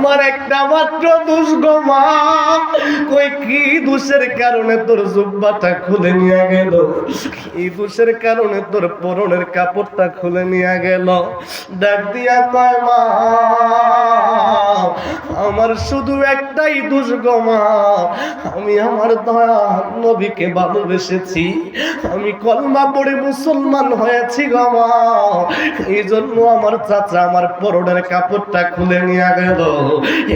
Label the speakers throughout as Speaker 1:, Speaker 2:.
Speaker 1: আমার একটা মাত্র দোষ গো মা। কই কি দোষের কারণে তোর জুব্বাটা খুলে নিয়ে গেল? এই দোষের কারণে তোর পরনের কাপড়টা খুলে নিয়ে গেল? ডাক দিয়া কয়, মা, আমার শুধু একটাই দোষ গো মা। আমি আমার দয়া নবীকে ভালোবেসেছি। আমি কলমা পড়ে মুসলমান হয়েছি গো মা। এই জন্য আমার চাচা আমার পরনের কাপড়টা খুলে নিয়ে গেল।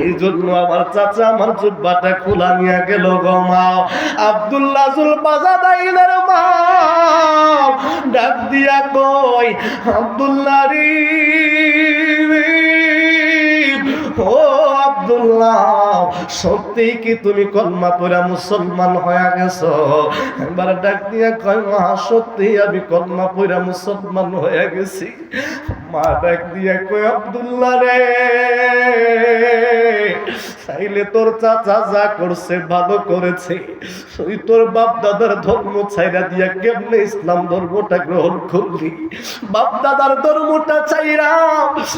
Speaker 1: এই জন্য আমার চাচা আমার জুব্বাটা খোলা নিয়ে গেল গো মা। আব্দুল্লাহ জুল বাজাদাইলের মা। ডাক দিয়া কই, আব্দুল্লাহ রে। আব্দুল্লাহ, সত্যি কি তুমি কলমা পড়া মুসলমান হয়ে গেছো? একবার ডাক দিয়া কয়, মা, সত্যি আমি কলমা পড়া মুসলমান হয়ে গেছি। মা ডাক দিয়া কয়, আব্দুল্লাহ রে। চাইলে তোর চাচা যা করছে ভালো করেছে। তুই তোর বাপ দাদার ধর্ম ছাইরা দিয়া কেমনে ইসলাম ধর্মটা গ্রহণ করলি? বাপ দাদার ধর্মটা চাইরা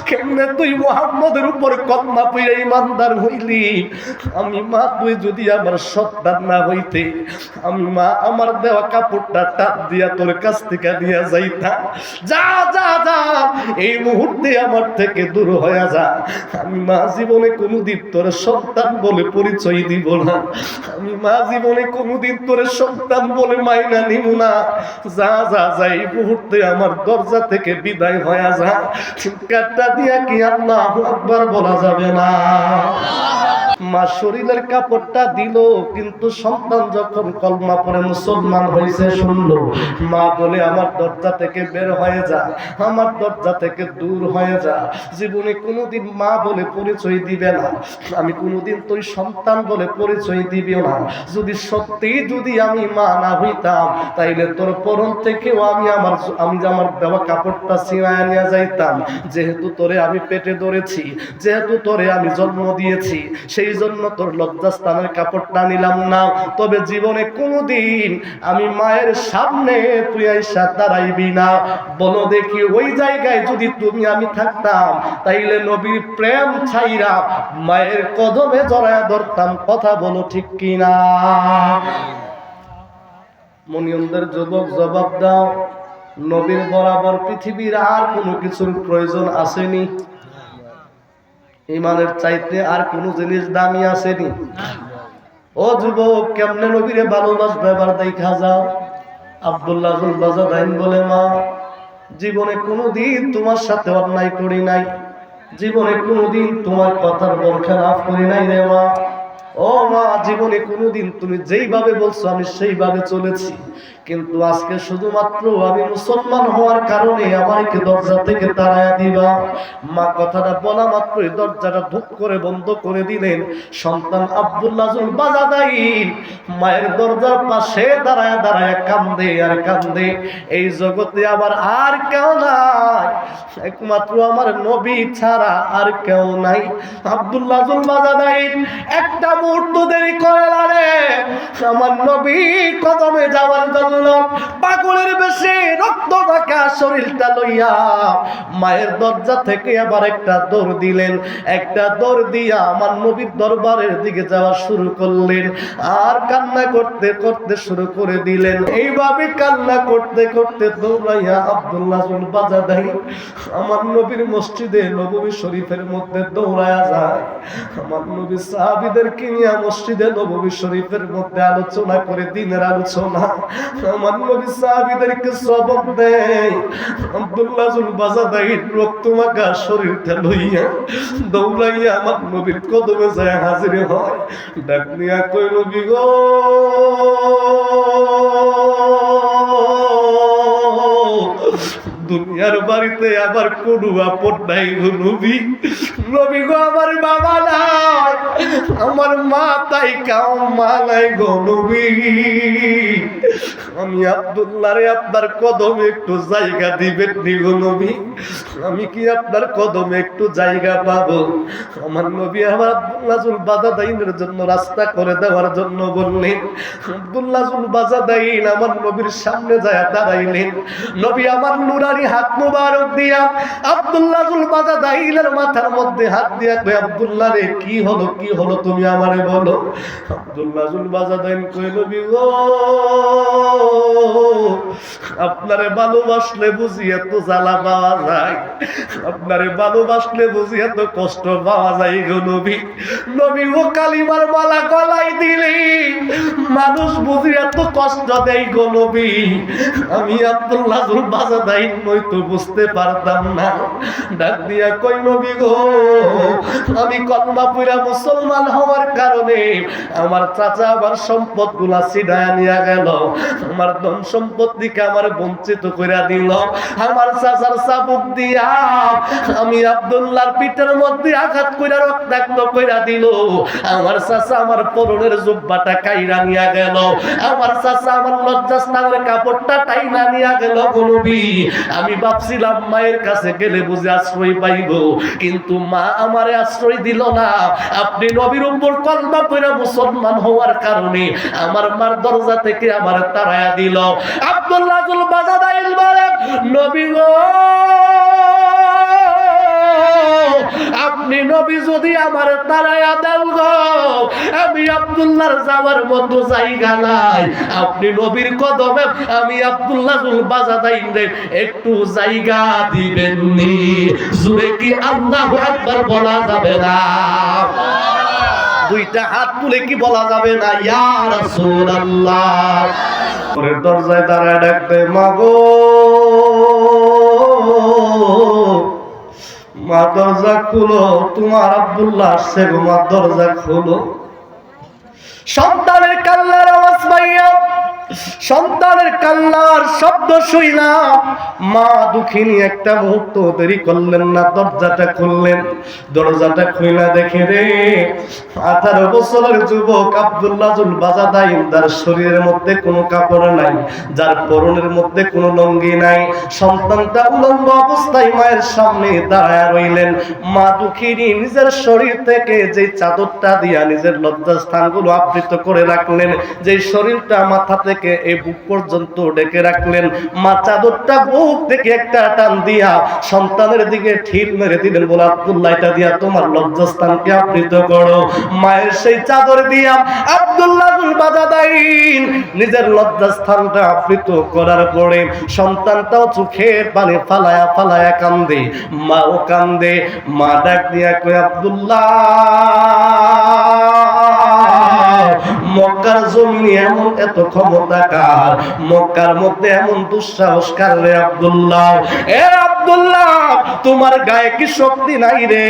Speaker 1: কেমনে তুই মোহাম্মদের উপর কলমা পইরা ইমানদার হইলি? আমি মা, তুই যদি আমার সন্তান না হইতে, আমি মা, আমার দেওয়া কাপড়টা টাপ দিয়া তোর কাছ থেকে দিয়া যাইতাম যা যা যা, এই মুহূর্তে আমার থেকে দূর হয়ে যা। আমি মা, জীবনে কোনোদিন তোর সন্তান বলে পরিচয় দিব না। আমি মা জীবনে কোনোদিন তোরে সন্তান বলে মাইনা নিব না। যা যা যা, এই মুহূর্তে আমার দরজা থেকে বিদায় হয়ে যা। চিৎকারটা দিয়া কি আল্লাহ একবার বলা যাবে না। মা শরীরের কাপড়টা দিল, কিন্তু সন্তান যখন কলমা পরে মুসলমান হয়েছে শুনলো, মা বলে, আমার দরজা থেকে বের হয়ে যা, আমার দরজা থেকে দূর হয়ে যা। জীবনে কোনোদিন মা বলে পরিচয় দিবে না। আমি কোনোদিন তুই সন্তান বলে পরিচয় দিবিও না। যদি সত্যি যদি আমি মা না হইতাম, তাইলে তোর পরন থেকেও আমি আমার আমি আমার দেওয়া কাপড়টা ছিঁড়ায় নিয়ে যাইতাম, যেহেতু তোরে আমি পেটে ধরেছি, যেহেতু তোরে আমি জন্ম দিয়েছি, সেই জন্য তোর লজ্জাস্থানের কাপড়টা নিলাম না। তবে জীবনে কোনোদিন আমি মায়ের সামনে তুই আইসা দাঁড়াইবি না। বলো দেখি ওই জায়গায় যদি তুমি আমি থাকতাম, তাইলে নবীর প্রেম ছাইরা মায়ের কদমে জড়ায় ধরতাম। কথা বলো ঠিক কিনা? মনিয়নদের যুবক জবাব দাও, নবীর বরাবর পৃথিবীর আর কোনো কিছুর প্রয়োজন আসেনি। ইমানের চাইতে আর কোনো জিনিস দামি আসেনি। ও যুবক, কেমনে নবীরে ভালোবাসবে এবার দেখা যাও আব্দুল্লাহ বাজাদাইন বলে, মা, জীবনে কোনোদিন তোমার সাথে অন্যায় করি নাই। জীবনে কোনোদিন তোমার কথার বল খেলাফ করি নাই রে মা। ও মা, জীবনে কোনোদিন তুমি যেইভাবে বলছো আমি সেইভাবে চলেছি। কিন্তু আজকে শুধুমাত্র আমি মুসলমান হওয়ার কারণে আমাকে দরজা থেকে তাড়ায়া দিবা। মা, কথাটা বলা মাত্রই দরজাটা ধুপ করে বন্ধ করে দিলেন। সন্তান আব্দুল্লাহুল বাজাদাইন মায়ের দরজার পাশে দাঁড়ায় দাঁড়ায় কান্দে আর কান্দে। এই জগতে আবার আর কেউ নাই। একমাত্র আমার নবী ছাড়া আর কেউ নাই। আব্দুল্লাহুল বাজাদাইন একটা মুহূর্ত দেরি করে আমার নবী কদমে যাওয়ার জন্য পাগলের বেশি রক্ত মাখা শরীরটা লইয়া মায়ের দরজা থেকে আবার একটা দৌড় দিলেন। একটা দৌড় দিয়া আমার নবীর দরবারের দিকে যাওয়া শুরু করলেন আর কান্না করতে করতে শুরু করে দিলেন। এইভাবে কান্না করতে করতে দৌড়াইয়া আব্দুল্লাহ বাজা দেয়, আমার নবীর মসজিদে নবী শরীফের মধ্যে দৌড়ায়া যায়। আমার নবী সাহাবিদেরকে নিয়ে মসজিদে নবী শরীফের মধ্যে আলোচনা করে, দিনের আলোচনা। আমার নবী সাহাবিদেরকে সবক দেয়। আব্দুল্লাহ জুল বাজাদাই রক্ত মাখা শরীরটা লইয়া দৌড়াইয়া আমার নবীর কদমে যায় হাজির হয়। ডাক নিয়া কই নবী গো দুনিয়ার বাড়িতে আবার কোনো আপদ নাই নবী। নবী গো, আমার বাবা নাই, আমার মা তাই কাও মা নাই গো নবী। আমি আব্দুল্লাহরে আপনার কদমে একটু জায়গা দিবেন নি গো নবী। আমি কি আপনার কদমে একটু জায়গা পাবো? আমার নবী আমার আব্দুল্লাহুল বাজাদাইনের জন্য রাস্তা করে দেওয়ার জন্য বললেন আব্দুল্লাহুল বাজাদাইন আমার নবীর সামনে যায় দাঁড়াইলেন। নবী আমার নুরানি হাত মুবারক দিয়া আব্দুল্লাহুল বাজাদাইনের মাথার মধ্যে হাত দিয়া কই আব্দুল্লাহ রে, কি হলো কি হলো তুমি আমারে বলো? আব্দুল্লাহুল বাজাদাইন কই নবী গো, আপনারে ভালোবাসলে বুঝি এত জ্বালা পাওয়া যায়। আপনারে ভালোবাসলে বুঝি এত কষ্ট পাওয়া যায় গো নবী। নবী ও কালিমার মালা গলায় দিলি। মানুষ বুঝি এত কষ্ট দেয় গো নবী। আমি আব্দুল্লাহ বাজা দেয় নই তো বুঝতে পারতাম না। ডাক দিয়া কই নবী গো, আমি কলমা পুরা মুসলমান হওয়ার কারণে আমার চাচা আমার সম্পদগুলা সিধায় নিয়ে গেল। আমার ধন সম্পত্তিকে আমার বঞ্চিত করে দিল। আমার চাচার চাবুক দিয়া আমি আব্দুল্লাহর পিঠের মধ্যে আঘাত করে রক্তাক্ত করে দিল। আমার চাচা আমার পরনের জুব্বাটা কাইরা নিয়ে গেল। আমার চাচা আমার লজ্জাস্থানের কাপড়টা টাইনা নিয়ে গেল গলবি আমি ভাবছিলাম মায়ের কাছে গেলে বুঝে আশ্রয় পাইব, কিন্তু মা আমারে আশ্রয় দিল না। আপনি নবীর উপর কলমা পড়া মুসলমান হওয়ার কারণে আমার মার দরজা থেকে আমার তারায়া দিল। আব্দুল্লাহ বাজাদাইল বলেন, নবী গো আপনি নবী যদি আমার তারায়া দেন গো, আমি আব্দুল্লাহর যাওয়ার মতো জায়গা নাই। আপনি নবীর কদমে আমি আব্দুল্লাহ জুল বাজা বাজাদাইন একটু জায়গা দিবেন নি জুড়ে কি আল্লাহু আকবার বলা যাবে না? দুইটা হাত তুলে কি বলা যাবে না? ইয়া রাসূলুল্লাহ। পরের দরজায় দাঁড়ায় ডাকতে মাগো মা দরজা খুলো তোমার আব্দুল্লাহ আসছে গো মা দরজা খুলো। সন্তানের কান্নার আওয়াজ পাইয়া সন্তানের কান্নার শব্দ শুইলাম মা দুঃখিনী একটা মুহূর্ত দেরি করলেন না, দরজাটা খুললেন। দরজাটা খুইলা দেখে রে, আঠারো বছরের যুবক আব্দুল্লাহুল বাজাদাইন তার শরীরের মধ্যে কোনো কাপড় নাই, যার পরনের মধ্যে কোনো লঙ্গি নাই। সন্তানটা উলঙ্গ অবস্থায় মায়ের সামনে দাঁড়ায় রইলেন। মা দুঃখিনী নিজের শরীর থেকে যে চাদরটা দিয়া নিজের লজ্জাস্থানগুলো আবৃত করে রাখলেন, যে শরীরটা মাথা থেকে এই বুক পর্যন্ত ডেকে রাখলেন। মা চাদরটা বুক থেকে একটা টান দিয়া সন্তানের দিকে ঠিল মেরে দিলেন। বলে, আব্দুল্লাহ, এটা দিয়া তোমার লজ্জাস্থানকে আবৃত করো। মায়ের সেই চাদর দিয়া আব্দুল্লাহ নিজের লজ্জাস্থানটা আবৃত করার পরে সন্তানটাও চোখের ফালায়া ফালায়া কান্দে, মাও কান্দে। মা ডাক দিয়া কই আব্দুল্লাহ মক্কার জমিনে এমন এত ক্ষমতা কার মক্কার মধ্যে এমন দুঃসাহস কার রে আব্দুল্লাহ। এ আব্দুল্লাহ, তোমার গায়ে কি শক্তি নাই রে?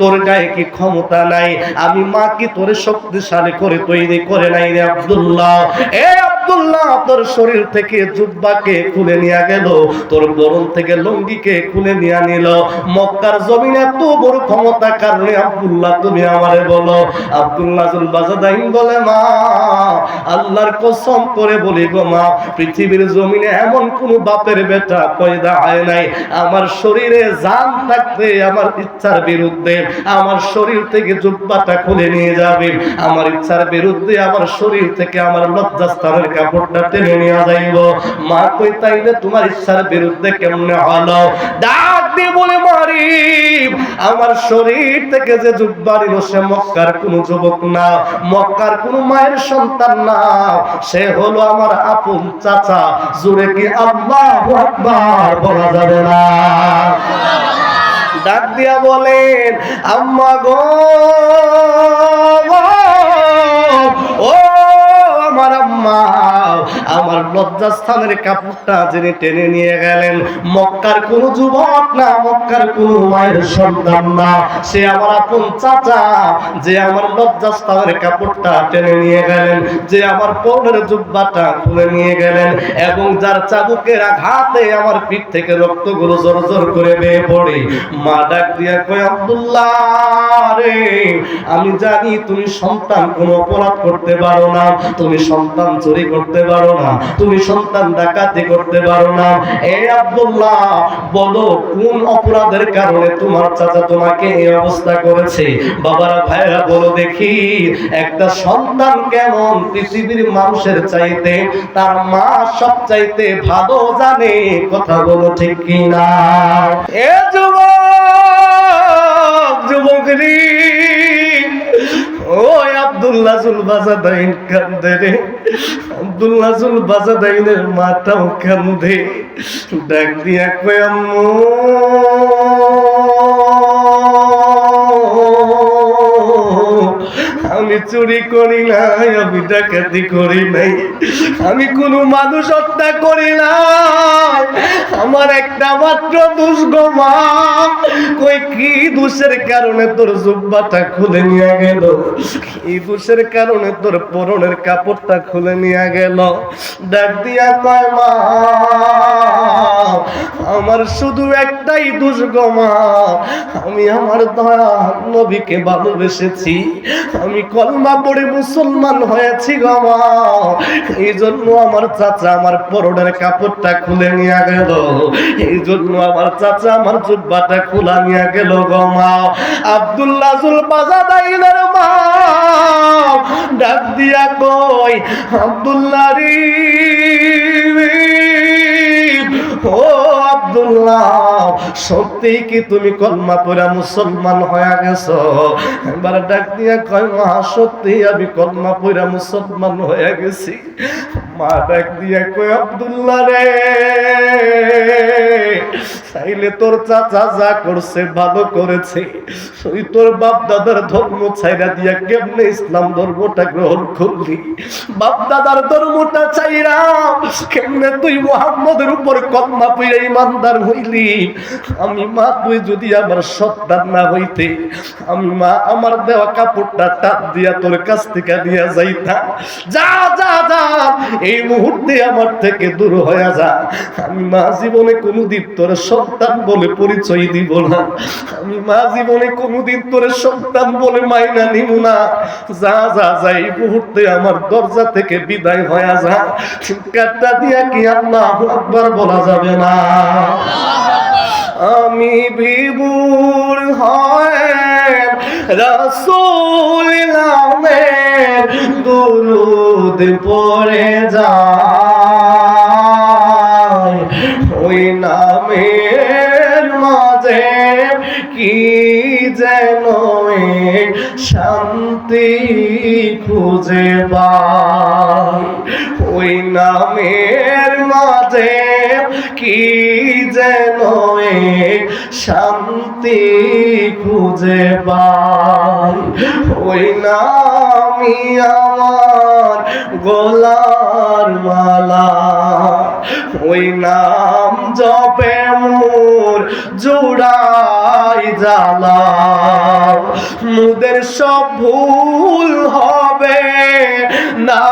Speaker 1: তোর গায়ে কি ক্ষমতা নাই? আমি মা কি তোরে শক্তিশালী করে তৈরি করে নাই রে আব্দুল্লাহ? এ আব্দুল্লাহ, তোর শরীর থেকে জুব্বাকে খুলে নিয়ে গেল, তোর বরণ থেকে লঙ্গিকে খুলে নিয়ে নিল। মক্কার জমিনে বড় ক্ষমতা কারণে আব্দুল্লাহ, তুমি আমারে বলো। আব্দুল্লাহ বাজাদাইন বলে, মা, আল্লাহর কসম করে বলি গো মা, পৃথিবীর জমিনে এমন কোন বাপের বেটা পয়দা হয় নাই। আমার শরীরে জান থাকতে আমার ইচ্ছার বিরুদ্ধে আমার শরীর থেকে জুব্বাটা খুলে নিয়ে যাবে। আমার ইচ্ছার বিরুদ্ধে আমার শরীর থেকে আমার লজ্জাস্থানের কাপড়টা টেনে নিয়ে যাইব। মা কই তাইলে তোমার ইচ্ছার বিরুদ্ধে কেমনে হলো? ডাক দিয়ে বলে মারি আমার শরীর থেকে যে জুব্বা নিল সে মক্কার কোন যুবক না, মক্কার কোন মায়ের সন্তান না। সে হলো আমার আপন চাচা। জুড়ে কি আল্লাহু আকবার বলা যাবে না? ডাক দিয়া বলেন আম্মা গো ও আমার আম্মা, আমার লজ্জাস্থানের কাপড়টা যিনি টেনে নিয়ে গেলেন, মক্কার কোন যুবক না, মক্কার কোন মায়ের সন্তান না। সে আমার আপন চাচা, যে আমার লজ্জাস্থানের কাপড়টা টেনে নিয়ে গেলেন, যে আমার জুব্বাটা খুলে নিয়ে গেলেন, এবং যার চাবুকের আঘাতে আমার পিঠ থেকে রক্তগুলো জোর জোর করে বেয়ে পড়ে। মা ডাক দিয়া কই আব্দুল্লাহ রে, আমি জানি তুমি সন্তান, কোনো অপরাধ করতে পারো না। তুমি সন্তান চুরি করতে পারো না, তুমি সন্তান ডাকাতি করতে পারো না। এ আব্দুল্লাহ, বলো, কোন অপরাধের কারণে তোমার চাচা তোমাকে এই অবস্থা করেছে? বাবারা ভাইরা বলো দেখি, একটা সন্তান কেমন পৃথিবীর মানুষের চাইতে, তার মা সব চাইতে ভালো জানে? কথা বলো ঠিক কিনা? এ যুবক যুবকরি ওই আব্দুল্লাহ জুল বাজাদাইন কান্দে রে। আব্দুল্লাহ জুল বাজাদাইনের মাটাও কান্দে। ডাক দিয়া আম্মু! আমি চুরি করি নাই, আমি ডাকাতি করি নাই। আমি কোনো মানুষ হত্যা করি নাই। আমার একটা মাত্র দোষ কই কি দোষের কারণে তোর জুব্বাটা খুলে নিয়ে গেল? কি দোষের কারণে তোর পরনের কাপড়টা খুলে নিয়ে গেল? ডাক দিয়া কয়, মা, আমার শুধু একটাই দোষ আমি আমার দয়া নবীকে ভালোবেসেছি। আমি কলমা পড়ে মুসলমান হয়েছি গো এই জন্য আমার চাচা আমার পরনের কাপড়টা খুলে নিয়ে গেল। এই জন্য আমার চাচা আমার জুব্বাটা খোলা নিয়ে গেল গো মা। আব্দুল্লাহ জুল বাজাদাইলের মা। ডাক দিয়া কই আব্দুল্লাহ রে, ও আব্দুল্লাহ, সত্যি কি তুমি কলমা পড়া মুসলমান হয়ে গেছো? এবার ডাক দিয়া কয়, মা, সত্যি আমি কলমা পড়া মুসলমান হয়ে গেছি। মা ডাক দিয়া কয়, আব্দুল্লাহ রে চাইলে তোর চাচা যা করছে, ভালো করেছে। তুই তোর বাপ দাদার ধর্ম ছাইরা দিয়া কেমনে ইসলাম ধর্মটা গ্রহণ করলি? বাপ দাদার ধর্মটা চাইরা কেমনে তুই মোহাম্মদের উপর কন্যা কলমা পইরা ইমানদার হইলি। আমি মা, তুই যদি আমার সন্তান না হইতে, আমি মা, আমার দেওয়া কাপড়টা টাপ দিয়া তোর কাছ থেকে দিয়া যাইতাম যা যা যা, এই মুহূর্তে আমার থেকে দূর হয়ে যা। আমি মা, জীবনে কোনোদিন তোর সন্তান বলে পরিচয় দিব না। আমি মা, জীবনে কোনোদিন তোর সন্তান বলে মাইনা নিব না। যা যা যা, এই মুহূর্তে আমার দরজা থেকে বিদায় হয়ে যা। চিৎকারটা দিয়া কি আল্লাহ একবার বলা যাবে না। আমি বিবুর হয় রসুল নামের দুরুদ পড়ে যায়। ওই নামের মাঝে কি যেন শান্তি খুঁজে পাই। ওই নামের মাঝে কি যেন শান্তি খুঁজে পাই? ওই নামি আমার গোলার মালা। ওই নাম জপে মোর জোড়াই জ্বালা। মুদের সব ভুল হবে, না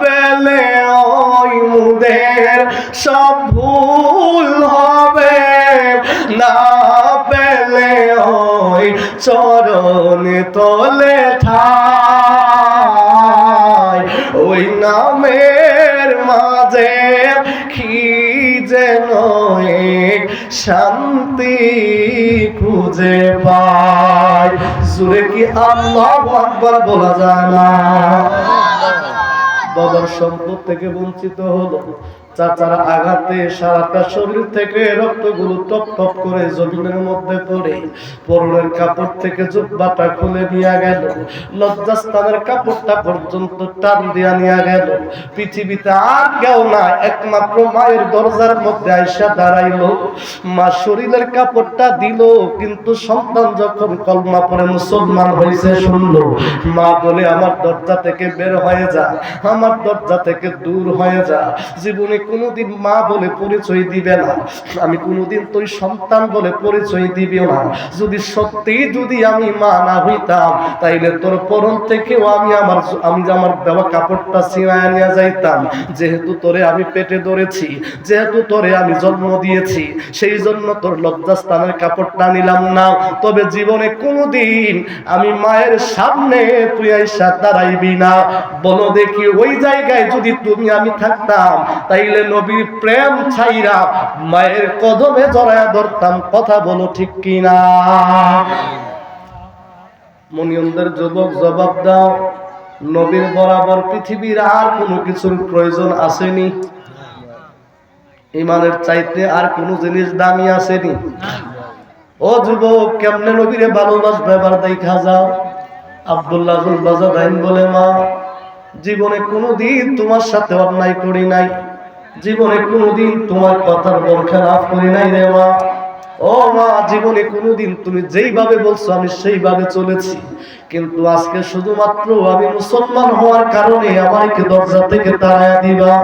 Speaker 1: পেলে ওই মুদের সব ভুল হবে। না পেলে ওই চরণ তলে ঠাই। ওই নামের মাঝে কি যেন শান্তি খুঁজে পাই। সুরে কি আল্লাহ আকবার বলা যায় না? বাবার সম্পদ থেকে বঞ্চিত হলো। চাচার আঘাতে সারাটা শরীর থেকে রক্তগুলো টপ টপ করে জমিনের মধ্যে পড়ে। পরনের কাপড় থেকে জুব্বাটা খুলে নিয়ে গেল। লজ্জাস্থানের কাপড়টা পর্যন্ত টান দিয়া নিয়ে গেল। পৃথিবীতে আর কেউ না একমাত্র মায়ের দরজার মধ্যে আইসা দাঁড়াইলো। মা শরীরের কাপড়টা দিল, কিন্তু সন্তান যখন কলমা পরে মুসলমান হয়েছে শুনলো, মা বলে, আমার দরজা থেকে বের হয়ে যা, আমার দরজা থেকে দূর হয়ে যা, জীবনে কোনোদিন মা বলে পরিচয় দিবে না। আমি কোনোদিন তুই সন্তান বলে পরিচয় দিবিও না। যদি সত্যি যদি আমি মা না হইতাম, তাইলে তোর পরন থেকেও আমি আমার আমি আমার দেওয়া কাপড়টা ছিঁড়ায় নিয়ে যাইতাম। যেহেতু তোরে আমি পেটে ধরেছি, যেহেতু তোরে আমি জন্ম দিয়েছি, সেই জন্য তোর লজ্জাস্থানের কাপড়টা নিলাম না। তবে জীবনে কোনোদিন আমি মায়ের সামনে তুই আইসা দাঁড়াইবি না। বলো দেখি ওই জায়গায় যদি তুমি আমি থাকতাম, তাইলে নবীর প্রেম ছাইরা মায়ের কদমে জড়ায়া ধরতাম, কথা বলো ঠিক কিনা? মনিয়নদের যুবক জবাব দাও, নবীর বরাবর পৃথিবীর আর কোনো কিছুর প্রয়োজন আসেনি। ইমানের চাইতে আর কোনো জিনিস দামি আসেনি। ও যুবক, কেমনে নবীরে ভালোবাসবে এবার দেখা যাও। আব্দুল্লাহ বাজাদাইন বলে, মা, জীবনে কোনোদিন তোমার সাথে অন্যায় করি নাই। জীবনে কোনোদিন তোমার কথার মন খারাপ করি নাই রে মা। ও মা, জীবনে কোনোদিন তুমি যেইভাবে বলছো আমি সেইভাবে চলেছি। কিন্তু আজকে শুধুমাত্র আমি মুসলমান হওয়ার কারণে আমাকে দরজা থেকে তাড়ায় দিবা।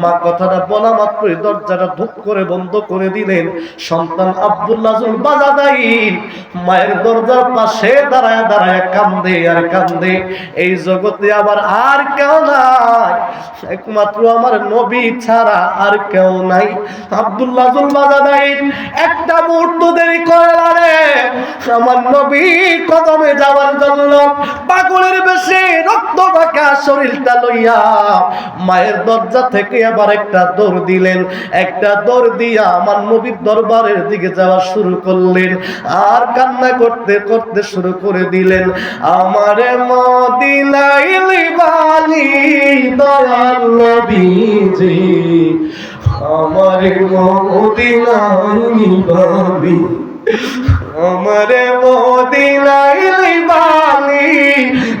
Speaker 1: মা কথাটা বলা মাত্রই দরজাটা ধুপ করে বন্ধ করে দিলেন। সন্তান আব্দুল্লাহুল বাজাদাইন মায়ের দরজার পাশে দাঁড়ায় দাঁড়ায় কান্দে আর কান্দে। এই জগতে আবার আর কেউ নাই। একমাত্র আমার নবী ছাড়া আর কেউ নাই। আব্দুল্লাহুল বাজাদাইন একটা মুহূর্ত দেরি করে আমার নবী কদমে যাওয়ার জন্য পাগলের বেশি রক্ত বাঁকা শরীরটা লইয়া মায়ের দরজা থেকে আবার একটা দৌড় দিলেন। একটা দৌড় দিয়া আমার নবীর দরবারের দিকে যাওয়া শুরু করলেন আর কান্না করতে করতে শুরু করে দিলেন। আমারে মদিনাই লিবালি দয়াল নবীজি, আমারে মদিনাই লিবালি আমারে মদিনাই লিবালি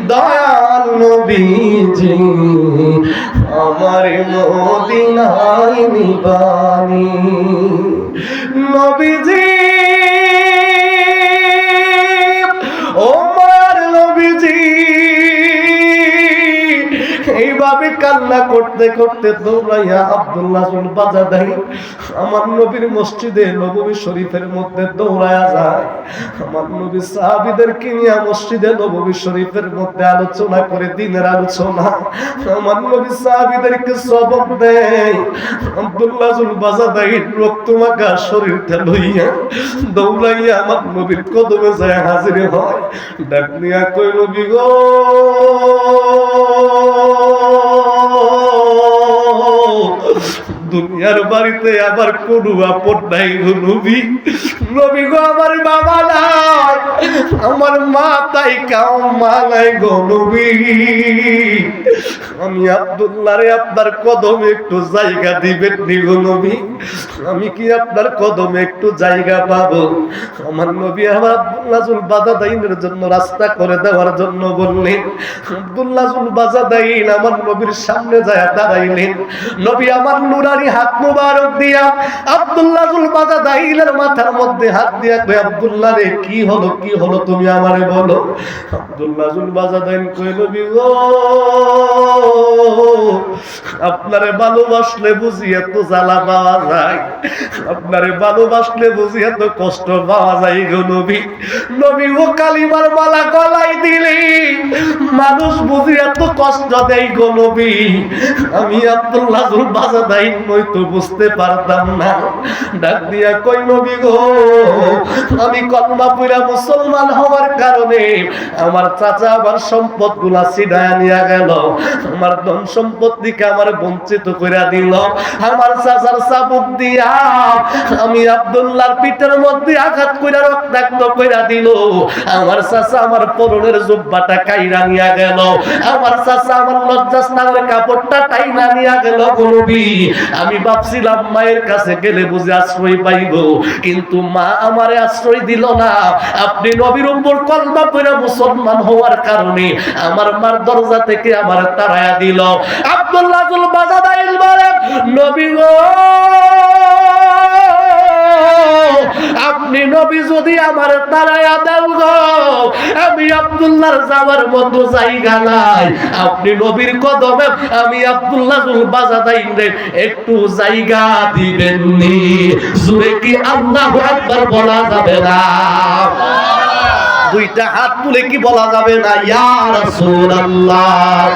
Speaker 1: দয়াল নবীজি আমারে মদিনাই লিবালি নবীজি কান্না করতে করতে দৌড়াইয়া আব্দুল্লাহ বাজা দেয় আমার নবীর মসজিদে নবী শরীফের মধ্যে দৌড়ায়া যায়। আমার নবী সাহাবিদের কিনিয়া মসজিদে নবী শরীফের মধ্যে আলোচনা করে দিনের আলোচনা। আমার নবী সাহাবিদেরকে সবক দেয়। আব্দুল্লাহ বাজা দেয় রক্ত মাখা শরীরটা লইয়া দৌড়াইয়া আমার নবীর কদমে যায় হাজির হয়। ডাক নিয়া কই নবী দুনিয়ার বাড়িতে আবার কোনো নাই গো আমার বাবা নাই, আমার মা তাই নাই গো আমি আব্দুল্লাহ আপনার কদমে একটু জায়গা দিবেন নি গো আমি কি আপনার কদমে একটু জায়গা পাবো? আমার নবী আমার আব্দুল্লাহুল বাজাদাইনের জন্য রাস্তা করে দেওয়ার জন্য বললেন আব্দুল্লাহুল বাজাদাইন আমার নবীর সামনে যায় দাঁড়াইলেন। নবী আমার নুরানি হাত মুবারক দিয়া আব্দুল্লাহুল বাজাদাইনের মাথার মধ্যে হাত দিয়া কই, আব্দুল্লাহ রে, কি হলো কি হলো তুমি আমারে বলো? আব্দুল্লাহুল বাজাদাইন কই, নবী গো আপনারে ভালোবাসলে বুঝি এত জ্বালা পাওয়া যায়। আপনারে ভালোবাসলে বুঝি এত কষ্ট পাওয়া যায় গো নবী। নবী ও কালিমার মালা গলাই দিলি, মানুষ বুঝি এত কষ্ট দেয় গো নবী। আমি আব্দুল্লাহ বাজা দেয় নয়তো বুঝতে পারতাম না। ডাক দিয়া কই নবী গো? আমি কলমা পুরা মুসলমান হওয়ার কারণে আমার চাচা আমার সম্পদগুলা সিডায় নিয়ে গেল। আমার ধন সম্পত্তিকে আমার বঞ্চিত করে দিল। আমার চাচার চাবুক দিয়া আমি আব্দুল্লাহর পিঠের মধ্যে আঘাত করে রক্তাক্ত করে দিল। আমার চাচা আমার পরনের জুব্বাটা কাইরা নিয়ে গেল। আমার চাচা আমার লজ্জাস্থানের কাপড়টা টাইনা নিয়ে গেল গলবি আমি ভাবছিলাম মায়ের কাছে গেলে বুঝে আশ্রয় পাইব, কিন্তু মা আমারে আশ্রয় দিল না। আপনি নবীর উপর কলমা করে মুসলমান হওয়ার কারণে আমার মার দরজা থেকে আমার তারায়া দিল। আব্দুল্লাহুল বাজাদাইল বলেন, নবী গো আপনি নবী যদি আমার তারায়া দেন গো, আমি আব্দুল্লাহর যাওয়ার মতো জায়গা নাই। আপনি নবীর কদমে আমি আব্দুল্লাহ জুল বাজাদাইন রে একটু জায়গা দিবেন নি। জুড়ে কি আল্লাহ একবার বলা যাবে না? দুইটা হাত তুলে কি বলা যাবে না? ইয়া রাসূলুল্লাহ।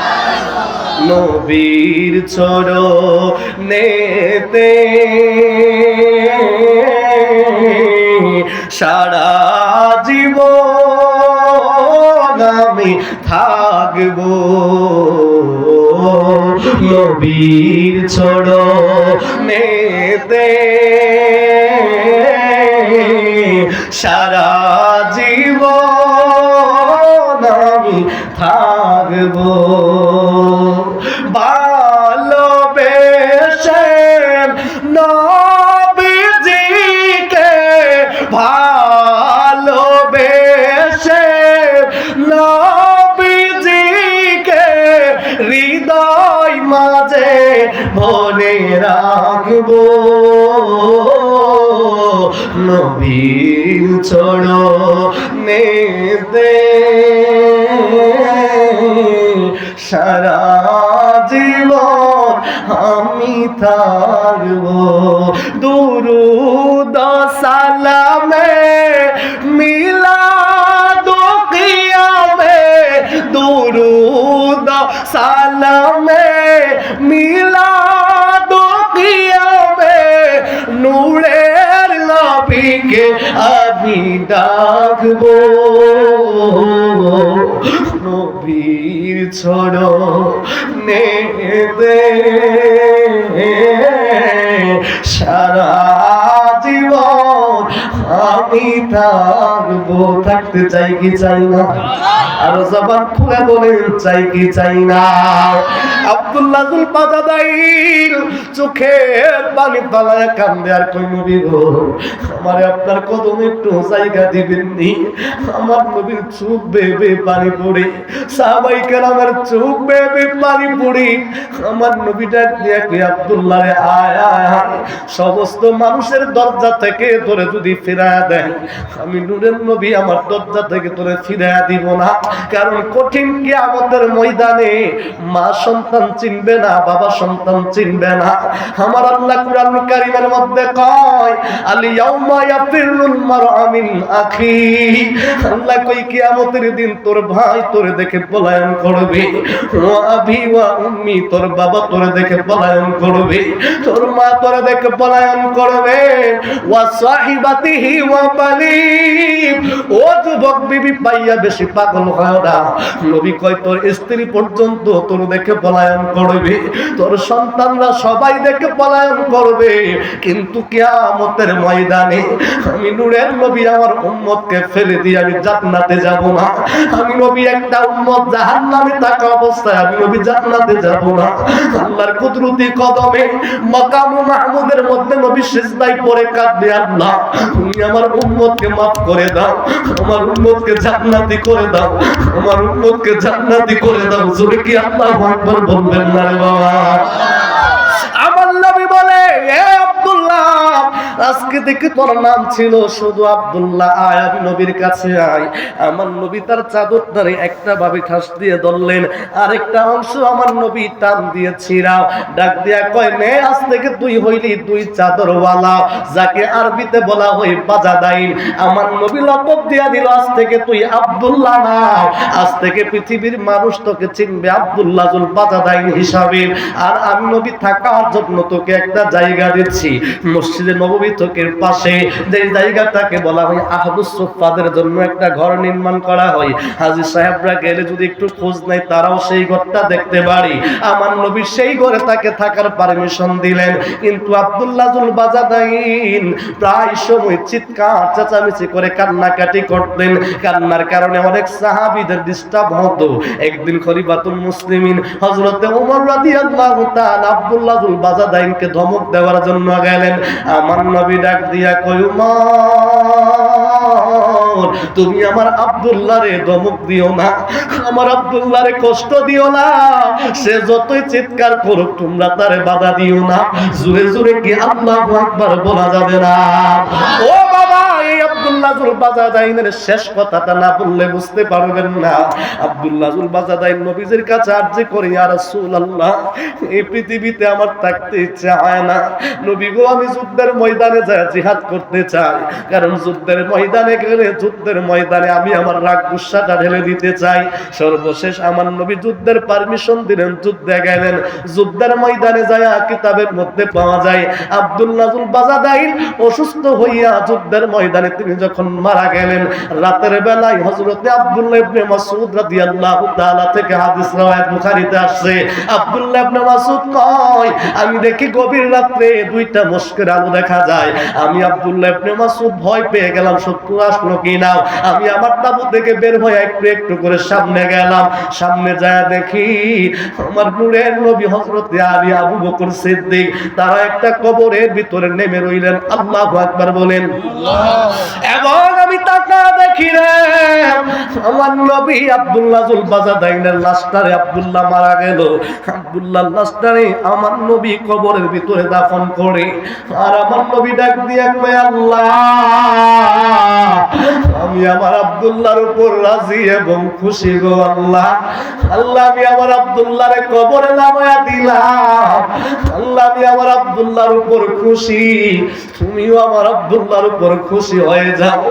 Speaker 1: নবীর চরো নেতে সারা জীবন আমি থাকব। নবীর ছড়ো নেতে সারা নবীর ছড়ো নেতে সারা জীবন আমি থাকব দুরুদ ডাকবো নবীর ছড় নেতে সারা থাকব থাকতে চাই কি চাই না? আরও খুলে বলেন, চাই কি চাই না? আব্দুল্লাহ চোখের পানি পালায় কান্দে, আর কই নবী গো, আমারে আপনার কদম একটু জায়গা দিবেন নি আমার নবীর চোখ বেবে পানি পড়ে সাহাবাই কেরামের চোখ বেবে পানি পড়ে। আমার নবীটা দিয়ে কি আব্দুল্লাহ আয় আয় সমস্ত মানুষের দরজা থেকে ধরে যদি ফিরায়া দেন আমি নূরের নবী আমার দরজা থেকে তোরে ফিরায়া দিব না। কারণ কঠিন কি আমাদের ময়দানে মা সন্তান চিনবে না, বাবা সন্তান চিনবে না। আমার আল্লাহ কুরআন কারীমের মধ্যে কয়, আল ইয়াউমা ইয়াফিরুল মারআ মিন আখি। আল্লাহ কই কিয়ামতের দিন তোর ভাই তোরে দেখে পলায়ন করবে। ওয়া আবি ওয়া উম্মি, তোর বাবা তোরে দেখে পলায়ন করবে। তোর মা তোরে দেখে পলায়ন করবে। ওয়া সাহিবাতিহি ওয়া العظيم ও যুবক বিবি পাইয়া বেশি পাগল হয় না। কয়, তোর স্ত্রী পর্যন্ত তোর দেখে পলায়ন করবে, তোর সন্তানরা সবাই দেখে পলায়ন করবে। কিন্তু কিয়ামতের ময়দানে আমি নবী, আমার উম্মতকে ফেলে দিয়ে আমি যাব না। আমি নবী একটা উম্মত থাকা অবস্থায় আমি নবী যাব না। আল্লাহর কুদরতি কদমে মাহমুদের মধ্যে নবী কাঁদবে আল্লাহ। তুমি আমার উম্মতকে করে দাও। আমার উম্মতকে জান্নাতি করে দাও, আমার উম্মতকে জান্নাতি করে দাও। জোরে কি আল্লাহু আকবার বলবেন না রে বাবা? আমার নবী বলে, এ আজকে দেখি তোর নাম ছিল শুধু নবীর কাছে আয়। আমার নবী তার চাদরটারে একটা ভাবে ঠাস দিয়ে ধরলেন, আরেকটা অংশ আমার নবী টান দিয়ে ছিড়াও। ডাক দিয়া কয় আজ থেকে তুই হইলি দুই চাদরওয়ালা, যাকে আরবিতে বলা হয় বাজাদাইন। আমার নবী লকব দিয়া দিল, আজ থেকে তুই আব্দুল্লাহ না। আজ থেকে পৃথিবীর মানুষ তোকে চিনবে আব্দুল্লাহ জুল বাজাদাইন হিসাবে। আর আমি নবী থাকার জন্য তোকে একটা জায়গা দিচ্ছি। মসজিদে নববী তোকের পাশে যে জায়গাটাকে বলা হয় আহদুস সুফাদের জন্য একটা ঘর নির্মাণ করা হয়। হাজী সাহেবরা গেলে যদি একটু খোঁজ নেয়, তারাও সেই ঘরটা দেখতে পারি। আমার নবী সেই ঘরে তাকে থাকার পারমিশন দিলেন। কিন্তু আব্দুল্লাহ জুল বাজাদাইন প্রায় সময় চিৎকার, চেঁচামেচি করে কান্নাকাটি করতেন। কান্নার কারণে অনেক সাহাবীদের ডিস্টার্ব হতো। একদিন খলিফাতুল মুসলিমিন হযরতে ওমর রাদিয়াল্লাহু তাআলা আব্দুল্লাহ জুল বাজাদাইনকে ধমক দেওয়ার জন্য গেলেন। আমার নবী ডাক দিয়া কই তুমি আমার আব্দুল্লাহরে দমক দিও না। আমার আব্দুল্লাহরে কষ্ট দিও না। সে যতই চিৎকার করুক, তোমরা তারে বাধা দিও না। জুড়ে জুড়ে কি আল্লাহু আকবার বলা যাবে না? ও আব্দুল্লাহুল বাজাদাইনের শেষ কথাটা না বললে বুঝতে পারবেন না। আব্দুল্লাহুল বাজাদাইন নবীজির কাছে আরজি এই পৃথিবীতে আমার থাকতে না। নবী গো, আমি যুদ্ধের ময়দানে জিহাদ করতে চাই। কারণ যুদ্ধের ময়দানে গেলে, যুদ্ধের ময়দানে আমি আমার রাগ গুসাটা ঢেলে দিতে চাই। সর্বশেষ আমার নবী যুদ্ধের পারমিশন দিলেন, যুদ্ধে গেলেন। যুদ্ধের ময়দানে যায় কিতাবের মধ্যে পাওয়া যায়। আব্দুল্লাহুল বাজাদাইন অসুস্থ হইয়া যুদ্ধের ময়দানে তিনি যখন মারা গেলেন, রাতের বেলায় হযরতে আব্দুল্লাহ ইবনে মাসউদ রাদিয়াল্লাহু তাআলা থেকে হাদিস রাওয়ায়াত বুখারীতে আসছে। আব্দুল্লাহ ইবনে মাসউদ কয়, আমি দেখি গভীর রাতে দুইটা মস্কের আলো দেখা যায়। আমি আব্দুল্লাহ ইবনে মাসউদ ভয় পেয়ে গেলাম, শত্রু আসলো কিনা আমি আমার তাবু থেকে বের হয়ে একটু একটু করে সামনে গেলাম। সামনে যায় দেখি আমার নূরের নবী হযরতে আলী আবু বকর সিদ্দিক, তারা একটা কবরের ভিতরে নেমে রইলেন। আল্লাহু আকবার বলেন। এবং আমি তাকা দেখি রে। আমার নবী আব্দুল্লাহ জুল বাজাদাইনের লাশটারে আব্দুল্লাহ মারা গেল। আব্দুল্লাহ লাশটারে আমার নবী কবরের ভিতরে দাফন করে। আর আমার নবী ডাক দিয়ে আল্লাহ আমি আমার আব্দুল্লাহর উপর রাজি এবং খুশি গো আল্লাহ। আল্লাহ, আমি আমার আব্দুল্লাহরে কবরে নামায়া দিলাম। আল্লাহ, আমি আমার আব্দুল্লাহর উপর খুশি। তুমিও আমার আব্দুল্লাহর উপর খুশি হয়ে যাও।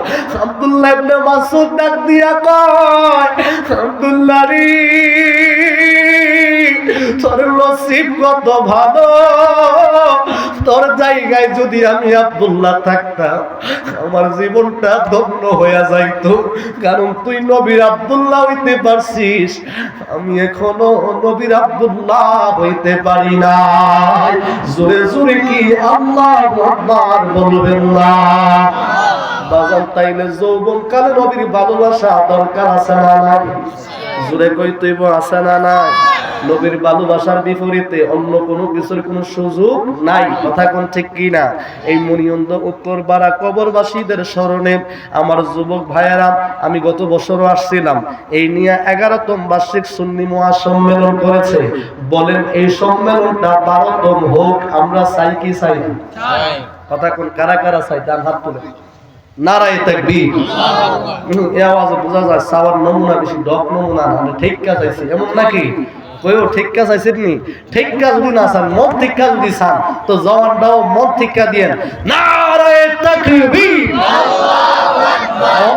Speaker 1: আব্দুল্লাহ ইবনে মাসুদ ডাক দিয়া কয়, আব্দুল্লাহ রে, তোর নসিব কত ভালো। তোর জায়গায় যদি আমি আব্দুল্লাহ থাকতাম, আমার জীবনটা ধন্য হয়ে যাইতো। কারণ তুই নবীর আব্দুল্লাহ হইতে পারছিস। আমি এখনও নবীর আব্দুল্লাহ হইতে পারি না জোরে জোরে কি আল্লাহ আকবার বলবেন না? বাজান, তাইলে যৌবন কালে নবীর ভালোবাসা দরকার আছে না নাই? জোরে কই তুইব আছে না নাই? নবীর ভালোবাসার বিপরীতে অন্য কোনো কিছুর কোনো সুযোগ নাই। কথা কোন ঠিক কি না এই মনিয়ন্দ উত্তর বাড়া কবরবাসীদের স্মরণে আমার যুবক ভাইয়েরা আমি গত বছরও আসছিলাম। এই নিয়ে এগারোতম বার্ষিক সুন্নি মহাসম্মেলন করেছে। বলেন এই সম্মেলনটা বারোতম হোক আমরা চাই কি চাই কথা কোন কারা কারা চাই? ডান হাত তুলে। নারায় তাকবীর। এই আওয়াজে বোঝা যায় সাওয়ার নমুনা বেশি ডক নমুনা আমরা ঠিক্কা চাইছি। এমন নাকি? কইও ঠিক্কা চাইছেন নি? ঠিক্কা যদি না চান ঠিক্কা যদি চান তো ঠিক্কা দিয়েন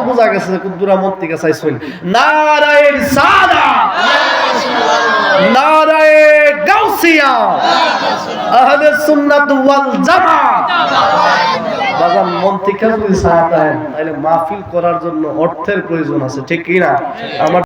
Speaker 1: বোঝা গেছে কুদ্দুরা ঠিক্কা চাইছেন সাদা। গাউসিয়া। আহলে সুন্নাত ওয়াল জামাত। বাজান, মন যদি তাহলে মাহফিল করার জন্য অর্থের প্রয়োজন আছে, ঠিক কিনা আমার